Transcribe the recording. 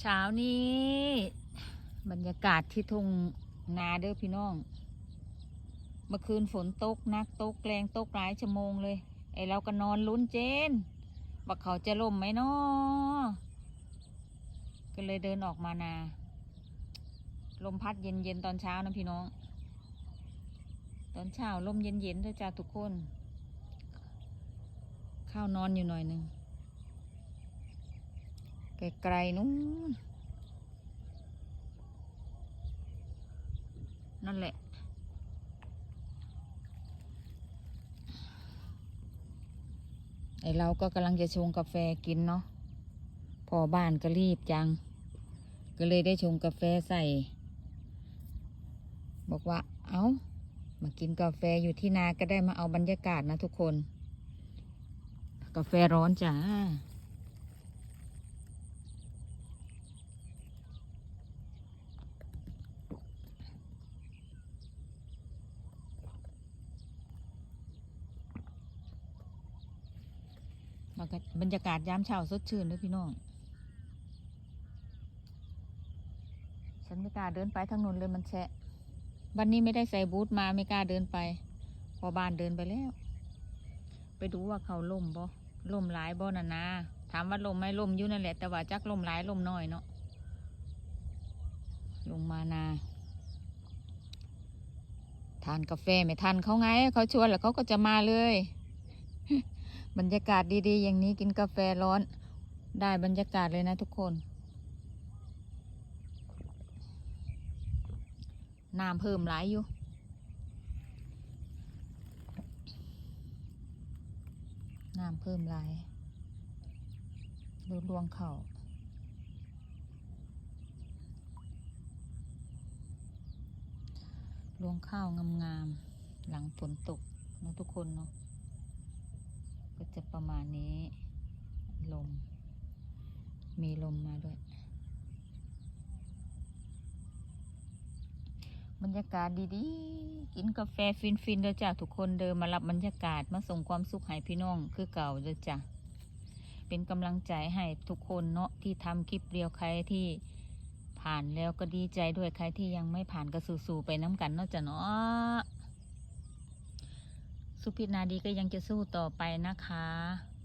เช้านี้ บรรยากาศที่ทุ่งนาเด้อพี่น้อง เมื่อคืนฝนตกนักตกแรงตกหลายชั่วโมงเลย ไอเราก็นอนลุ้นเจนว่าเขาจะล่มไหมเนาะก็เลยเดินออกมานา ลมพัดเย็นๆตอนเช้านะพี่น้อง ตอนเช้าลมเย็นๆด้วยจ้าทุกคน ข้าวนอนอยู่หน่อยหนึ่ง ไกลๆนู้นนั่นแหละ ไอเราก็กำลังจะชงกาแฟกินเนาะ พอบ้านก็รีบจัง ก็เลยได้ชงกาแฟใส่ บอกว่า เอามากินกาแฟอยู่ที่นาก็ได้มาเอาบรรยากาศนะทุกคน กาแฟร้อนจ้า แล้วก็บรรยากาศยามเช้าสดชื่นด้วยพี่น้อง ฉันไม่กล้าเดินไปทางนู้นเลยมันแฉะ วันนี้ไม่ได้ใส่บูทมาไม่กล้าเดินไป พอบ้านเดินไปแล้ว ไปดูว่าเขาล่มบ่ล่มหลายบ่นะนะถามว่าล่มไหมล่มอยู่นั่นแหละ แต่ว่าจักล่มหลายล่มน้อยเนาะ ลงมานาทานกาแฟไม่ทันเขาไง เขาชวนแล้วเขาก็จะมาเลย บรรยากาศดีๆ อย่างนี้กินกาแฟร้อนได้บรรยากาศเลยนะทุกคน น้ำเพิ่มหลายอยู่ น้ำเพิ่มหลายดูดวงเข่ารวงข้าวงามๆ หลังฝนตกเนาะทุกคนเนาะ ก็จะประมาณนี้ ลม มีลมมาด้วย บรรยากาศดีๆ กินกาแฟฟินๆเด้อจ้ะทุกคนเดินมารับบรรยากาศมาส่งความสุขให้พี่น้องคือเก่าเด้อจ้ะเป็นกำลังใจให้ทุกคนเนาะที่ทำคลิปเรียวใครที่ผ่านแล้วก็ดีใจด้วยใครที่ยังไม่ผ่านก็สู้ๆไปน้ำกันเนาะจ้ะเนาะ สุพินาดีก็ยังจะสู้ต่อไปนะคะ